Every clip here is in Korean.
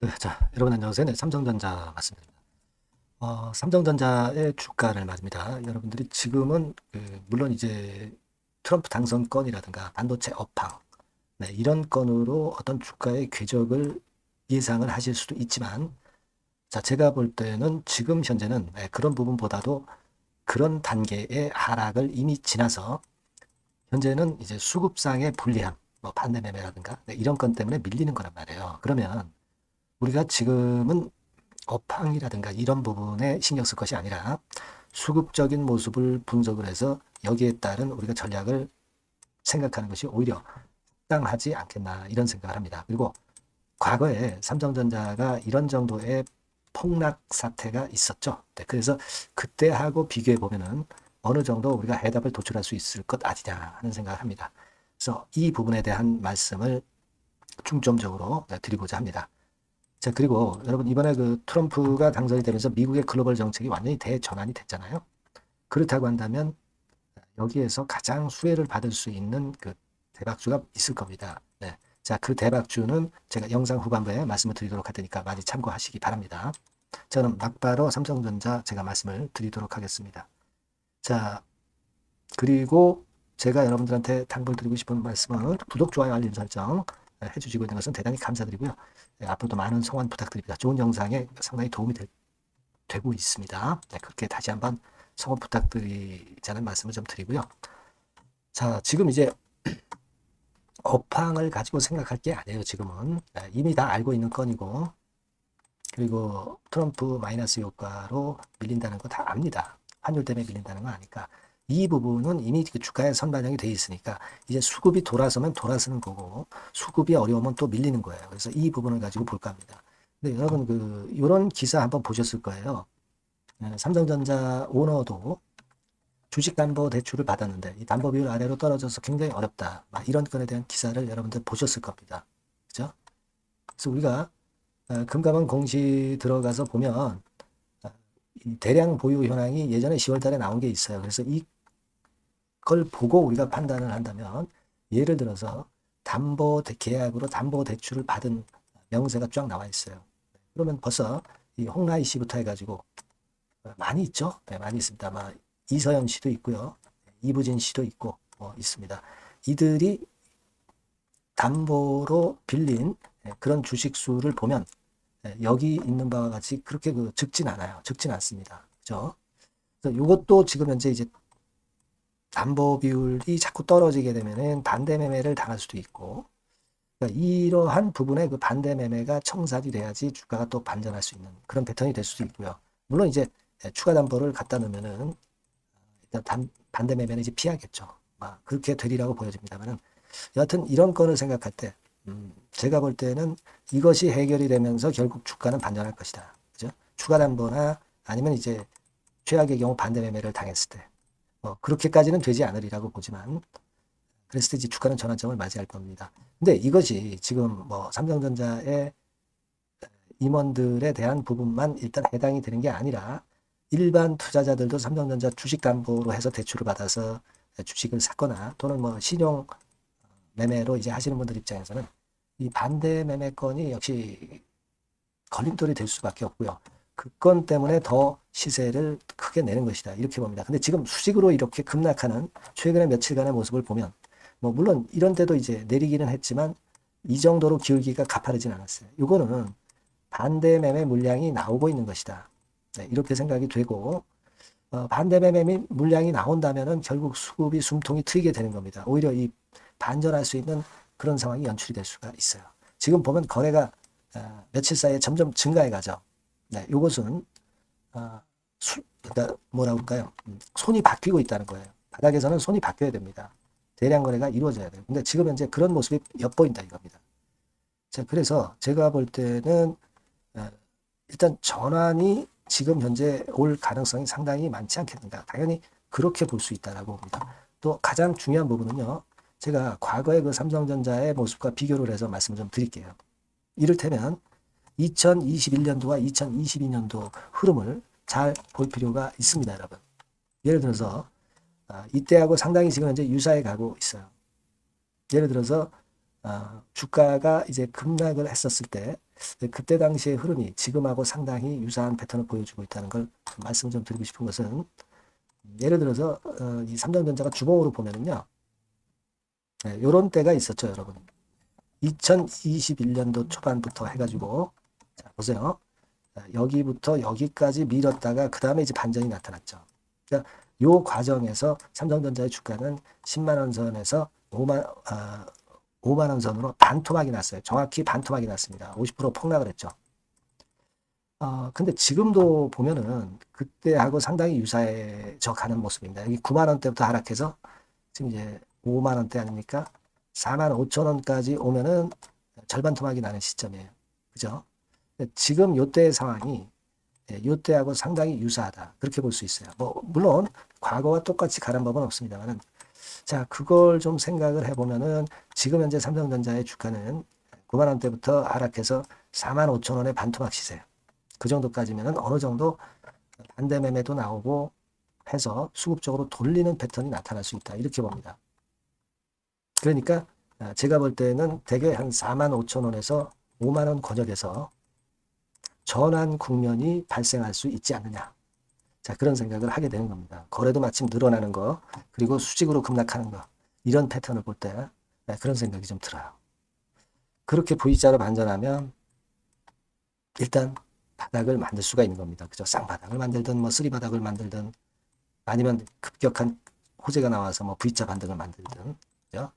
네, 자, 여러분 안녕하세요. 네, 삼성전자 맞습니다. 어, 삼성전자의 주가를 말입니다. 여러분들이 지금은 그, 물론 이제 트럼프 당선 건이라든가 반도체 업황 네, 이런 건으로 어떤 주가의 궤적을 예상을 하실 수도 있지만 자, 제가 볼 때는 지금 현재는 네, 그런 부분보다도 그런 단계의 하락을 이미 지나서 현재는 이제 수급상의 불리함, 뭐 반대 매매라든가 네, 이런 건 때문에 밀리는 거란 말이에요. 그러면 우리가 지금은 업황이라든가 이런 부분에 신경 쓸 것이 아니라 수급적인 모습을 분석을 해서 여기에 따른 우리가 전략을 생각하는 것이 오히려 적당하지 않겠나 이런 생각을 합니다. 그리고 과거에 삼성전자가 이런 정도의 폭락 사태가 있었죠. 네, 그래서 그때하고 비교해 보면은 어느 정도 우리가 해답을 도출할 수 있을 것 아니냐 하는 생각을 합니다. 그래서 이 부분에 대한 말씀을 중점적으로 드리고자 합니다. 자, 그리고 여러분 이번에 그 트럼프가 당선이 되면서 미국의 글로벌 정책이 완전히 대전환이 됐잖아요. 그렇다고 한다면 여기에서 가장 수혜를 받을 수 있는 그 대박주가 있을 겁니다. 네. 자, 그 대박주는 제가 영상 후반부에 말씀을 드리도록 할 테니까 많이 참고하시기 바랍니다. 저는 막바로 삼성전자 제가 말씀을 드리도록 하겠습니다. 자, 그리고 제가 여러분들한테 당부를 드리고 싶은 말씀은 구독, 좋아요, 알림 설정 해주시고 있는 것은 대단히 감사드리고요. 네, 앞으로도 많은 성원 부탁드립니다. 좋은 영상에 상당히 도움이 되, 고 있습니다. 네, 그렇게 다시 한번 성원 부탁드리자는 말씀을 좀 드리고요. 자, 지금 이제 업황을 가지고 생각할 게 아니에요. 지금은 네, 이미 다 알고 있는 건이고 그리고 트럼프 마이너스 효과로 밀린다는 거 다 압니다. 환율 때문에 밀린다는 거 아니까 이 부분은 이미 그 주가에 선반영이 돼 있으니까 이제 수급이 돌아서면 돌아서는 거고 수급이 어려우면 또 밀리는 거예요. 그래서 이 부분을 가지고 볼까 합니다. 근데 여러분 그 이런 기사 한번 보셨을 거예요. 네, 삼성전자 오너도 주식 담보 대출을 받았는데 이 담보 비율 아래로 떨어져서 굉장히 어렵다. 이런 건에 대한 기사를 여러분들 보셨을 겁니다. 그죠? 그래서 우리가 어, 금감원 공시 들어가서 보면 어, 대량 보유 현황이 예전에 10월 달에 나온 게 있어요. 그래서 이 그걸 보고 우리가 판단을 한다면 예를 들어서 담보 계약으로 담보 대출을 받은 명세가 쫙 나와 있어요. 그러면 벌써 이 홍라희 씨부터 해가지고 많이 있죠. 네, 많이 있습니다. 아마 이서연 씨도 있고요. 이부진 씨도 있고 뭐 있습니다. 이들이 담보로 빌린 네, 그런 주식 수를 보면 네, 여기 있는 바와 같이 그렇게 그 적진 않아요. 적진 않습니다. 그죠? 이것도 지금 현재 이제 담보 비율이 자꾸 떨어지게 되면은 반대 매매를 당할 수도 있고 그러니까 이러한 부분에 그 반대 매매가 청산이 돼야지 주가가 또 반전할 수 있는 그런 패턴이 될 수도 있고요. 물론 이제 추가 담보를 갖다 놓으면은 일단 단, 반대 매매는 이제 피하겠죠. 아, 그렇게 되리라고 보여집니다만은 여하튼 이런 건을 생각할 때 음, 제가 볼 때는 이것이 해결이 되면서 결국 주가는 반전할 것이다. 그죠? 추가 담보나 아니면 이제 최악의 경우 반대 매매를 당했을 때 뭐 그렇게까지는 되지 않으리라고 보지만 그랬을 때 이제 주가는 전환점을 맞이할 겁니다. 근데 이것이 지금 뭐 삼성전자의 임원들에 대한 부분만 일단 해당이 되는 게 아니라 일반 투자자들도 삼성전자 주식 담보로 해서 대출을 받아서 주식을 샀거나 또는 뭐 신용 매매로 이제 하시는 분들 입장에서는 이 반대 매매권이 역시 걸림돌이 될 수밖에 없고요. 그건 때문에 더 시세를 크게 내는 것이다. 이렇게 봅니다. 근데 지금 수직으로 이렇게 급락하는 최근의 며칠간의 모습을 보면 뭐 물론 이런 데도 이제 내리기는 했지만 이 정도로 기울기가 가파르진 않았어요. 이거는 반대 매매 물량이 나오고 있는 것이다. 네, 이렇게 생각이 되고 어, 반대 매매 물량이 나온다면은 결국 수급이 숨통이 트이게 되는 겁니다. 오히려 이 반전할 수 있는 그런 상황이 연출이 될 수가 있어요. 지금 보면 거래가 어, 며칠 사이에 점점 증가해 가죠. 네, 이것은 어, 수, 그러니까 뭐라고 할까요? 음, 손이 바뀌고 있다는 거예요. 바닥에서는 손이 바뀌어야 됩니다. 대량 거래가 이루어져야 돼요. 근데 지금 현재 그런 모습이 엿보인다 이겁니다. 자, 그래서 제가 볼 때는 어, 일단 전환이 지금 현재 올 가능성이 상당히 많지 않겠는가. 당연히 그렇게 볼 수 있다라고 봅니다. 또 가장 중요한 부분은요. 제가 과거의 그 삼성전자의 모습과 비교를 해서 말씀을 좀 드릴게요. 이를테면 2021년도와 2022년도 흐름을 잘 볼 필요가 있습니다, 여러분. 예를 들어서 아, 이때하고 상당히 지금 현재 유사해 가고 있어요. 예를 들어서 아, 주가가 이제 급락을 했었을 때 그때 당시의 흐름이 지금하고 상당히 유사한 패턴을 보여주고 있다는 걸 말씀 좀 드리고 싶은 것은 예를 들어서 어, 이 삼성전자가 주봉으로 보면은요. 네, 요런 때가 있었죠, 여러분. 2021년도 초반부터 해가지고 자, 보세요. 자, 여기부터 여기까지 밀었다가 그 다음에 이제 반전이 나타났죠. 그러니까 요 과정에서 삼성전자의 주가는 10만 원 선에서 5만 아, 5만 원 선으로 반토막이 났어요. 정확히 반토막이 났습니다. 50% 폭락을 했죠. 어, 근데 지금도 보면은 그때하고 상당히 유사해져 가는 모습입니다. 여기 9만 원대부터 하락해서 지금 이제 5만 원대 아닙니까? 4만 5천 원까지 오면은 절반 토막이 나는 시점이에요. 그죠? 지금 요때의 상황이 예, 요때하고 상당히 유사하다. 그렇게 볼 수 있어요. 뭐, 물론 과거와 똑같이 가는 법은 없습니다만은 자, 그걸 좀 생각을 해보면은 지금 현재 삼성전자의 주가는 9만 원대부터 하락해서 4만 5천 원의 반토막 시세예요. 그 정도까지면은 어느 정도 반대 매매도 나오고 해서 수급적으로 돌리는 패턴이 나타날 수 있다. 이렇게 봅니다. 그러니까 아, 제가 볼 때는 대개 한 4만 5천 원에서 5만 원 권역에서 전환 국면이 발생할 수 있지 않느냐. 자, 그런 생각을 하게 되는 겁니다. 거래도 마침 늘어나는 거, 그리고 수직으로 급락하는 거, 이런 패턴을 볼 때 그런 생각이 좀 들어요. 그렇게 V자로 반전하면 일단 바닥을 만들 수가 있는 겁니다. 그죠? 쌍바닥을 만들든 뭐 쓰리바닥을 만들든 아니면 급격한 호재가 나와서 뭐 V자 반등을 만들든 그죠?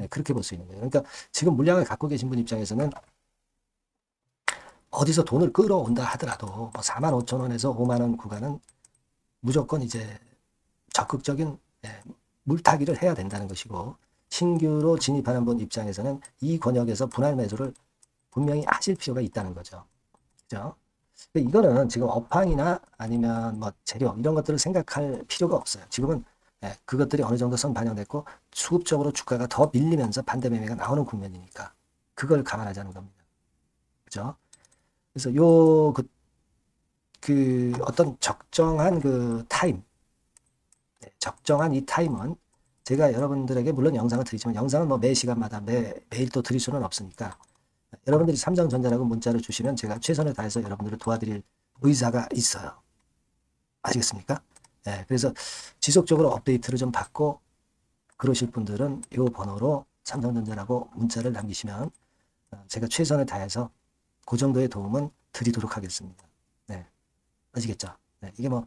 네, 그렇게 볼 수 있는 거예요. 그러니까 지금 물량을 갖고 계신 분 입장에서는 어디서 돈을 끌어온다 하더라도 뭐 4만 5천 원에서 5만 원 구간은 무조건 이제 적극적인 예, 물타기를 해야 된다는 것이고 신규로 진입하는 분 입장에서는 이 권역에서 분할 매수를 분명히 하실 필요가 있다는 거죠. 그죠? 이거는 지금 업황이나 아니면 뭐 재료 이런 것들을 생각할 필요가 없어요. 지금은 예, 그것들이 어느 정도 선 반영됐고 수급적으로 주가가 더 밀리면서 반대 매매가 나오는 국면이니까 그걸 감안하자는 겁니다. 그죠? 그래서 요 그, 그 어떤 적정한 그 타임, 네, 적정한 이 타임은 제가 여러분들에게 물론 영상을 드리지만 영상은 뭐 매 시간마다 매, 매일 또 드릴 수는 없으니까 여러분들이 삼성전자라고 문자를 주시면 제가 최선을 다해서 여러분들을 도와드릴 의사가 있어요. 아시겠습니까? 네, 그래서 지속적으로 업데이트를 좀 받고 그러실 분들은 이 번호로 삼성전자라고 문자를 남기시면 어, 제가 최선을 다해서 그 정도의 도움은 드리도록 하겠습니다. 네. 아시겠죠? 네. 이게 뭐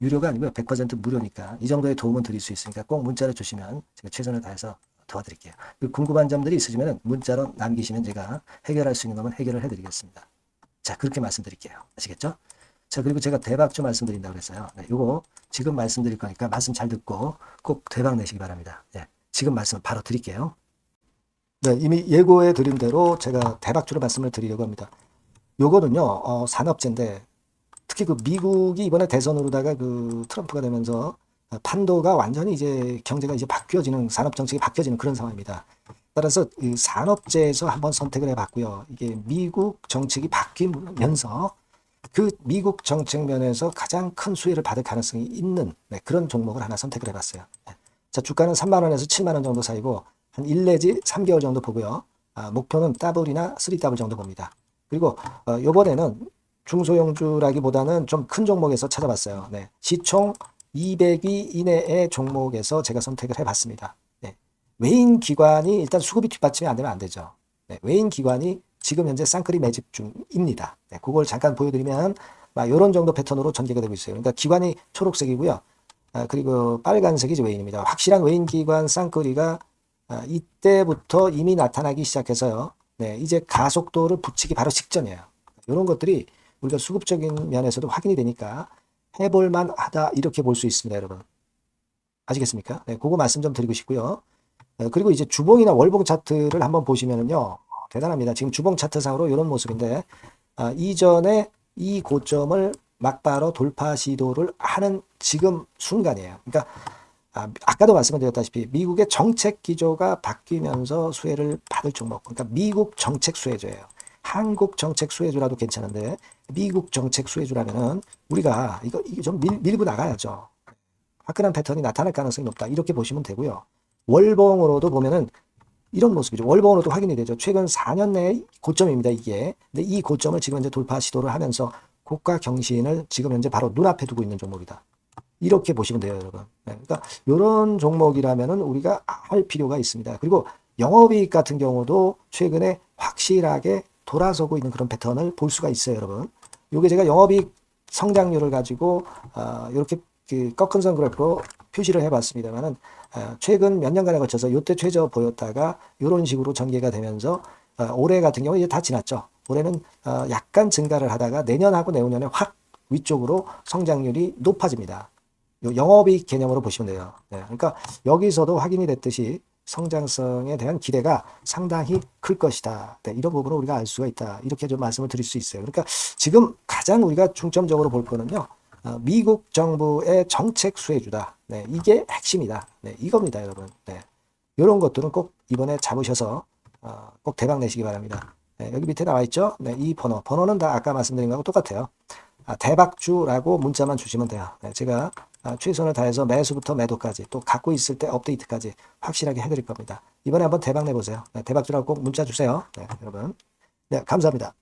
유료가 아니고요. 100% 무료니까 이 정도의 도움은 드릴 수 있으니까 꼭 문자를 주시면 제가 최선을 다해서 도와드릴게요. 궁금한 점들이 있으시면 문자로 남기시면 제가 해결할 수 있는 거면 해결을 해드리겠습니다. 자, 그렇게 말씀드릴게요. 아시겠죠? 자, 그리고 제가 대박주 말씀드린다고 그랬어요. 네, 요거 지금 말씀드릴 거니까 말씀 잘 듣고 꼭 대박 내시기 바랍니다. 네, 지금 말씀 바로 드릴게요. 네, 이미 예고해 드린 대로 제가 대박주로 말씀을 드리려고 합니다. 요거는요, 어, 산업재인데, 특히 그 미국이 이번에 대선으로다가 그 트럼프가 되면서 판도가 완전히 이제 경제가 이제 바뀌어지는, 산업 정책이 바뀌어지는 그런 상황입니다. 따라서 이 산업재에서 한번 선택을 해봤고요. 이게 미국 정책이 바뀌면서 그 미국 정책 면에서 가장 큰 수혜를 받을 가능성이 있는 네, 그런 종목을 하나 선택을 해봤어요. 네. 자, 주가는 3만 원에서 7만 원 정도 사이고, 한 1 내지 3개월 정도 보고요. 아, 목표는 더블이나 3더블 정도 봅니다. 그리고 어, 이번에는 중소형주라기보다는 좀 큰 종목에서 찾아봤어요. 네. 시총 200위 이내의 종목에서 제가 선택을 해봤습니다. 네. 외인 기관이 일단 수급이 뒷받침이 안 되면 안 되죠. 네. 외인 기관이 지금 현재 쌍끌이 매집 중입니다. 네. 그걸 잠깐 보여드리면 이런 정도 패턴으로 전개가 되고 있어요. 그러니까 기관이 초록색이고요. 아, 그리고 빨간색이 외인입니다. 확실한 외인 기관 쌍끌이가 아, 이때부터 이미 나타나기 시작해서요. 네, 이제 가속도를 붙이기 바로 직전이에요. 이런 것들이 우리가 수급적인 면에서도 확인이 되니까 해볼만 하다 이렇게 볼 수 있습니다, 여러분. 아시겠습니까? 네, 그거 말씀 좀 드리고 싶고요. 네, 그리고 이제 주봉이나 월봉 차트를 한번 보시면은요, 대단합니다. 지금 주봉 차트상으로 이런 모습인데 아, 이전에 이 고점을 막바로 돌파 시도를 하는 지금 순간이에요. 그러니까 아, 아까도 말씀드렸다시피 미국의 정책 기조가 바뀌면서 수혜를 받을 종목. 그러니까 미국 정책 수혜주예요. 한국 정책 수혜주라도 괜찮은데 미국 정책 수혜주라면은 우리가 이거, 이거 좀 밀, 밀고 나가야죠. 화끈한 패턴이 나타날 가능성이 높다. 이렇게 보시면 되고요. 월봉으로도 보면은 이런 모습이죠. 월봉으로도 확인이 되죠. 최근 4년 내의 고점입니다, 이게. 근데 이 고점을 지금 현재 돌파 시도를 하면서 고가 경신을 지금 현재 바로 눈앞에 두고 있는 종목이다. 이렇게 보시면 돼요, 여러분. 네, 그러니까 이런 종목이라면은 우리가 할 필요가 있습니다. 그리고 영업이익 같은 경우도 최근에 확실하게 돌아서고 있는 그런 패턴을 볼 수가 있어요, 여러분. 요게 제가 영업이익 성장률을 가지고 아, 이렇게 그 꺾은 선 그래프로 표시를 해봤습니다만은 아, 최근 몇 년간에 걸쳐서 요때 최저 보였다가 이런 식으로 전개가 되면서 아, 올해 같은 경우 이제 다 지났죠. 올해는 아, 약간 증가를 하다가 내년하고 내후년에 확 위쪽으로 성장률이 높아집니다. 요 영업이익 개념으로 보시면 돼요. 네, 그러니까 여기서도 확인이 됐듯이 성장성에 대한 기대가 상당히 클 것이다. 네, 이런 부분을 우리가 알 수가 있다. 이렇게 좀 말씀을 드릴 수 있어요. 그러니까 지금 가장 우리가 중점적으로 볼 거는요. 어, 미국 정부의 정책 수혜주다. 네, 이게 핵심이다. 네, 이겁니다, 여러분. 네, 이런 것들은 꼭 이번에 잡으셔서 어, 꼭 대박 내시기 바랍니다. 네, 여기 밑에 나와 있죠. 네, 이 번호. 번호는 다 아까 말씀드린 거하고 똑같아요. 아, 대박주라고 문자만 주시면 돼요. 네, 제가 아, 최선을 다해서 매수부터 매도까지 또 갖고 있을 때 업데이트까지 확실하게 해드릴 겁니다. 이번에 한번 대박 내보세요. 네, 대박주라고 꼭 문자 주세요. 네, 여러분. 네, 감사합니다.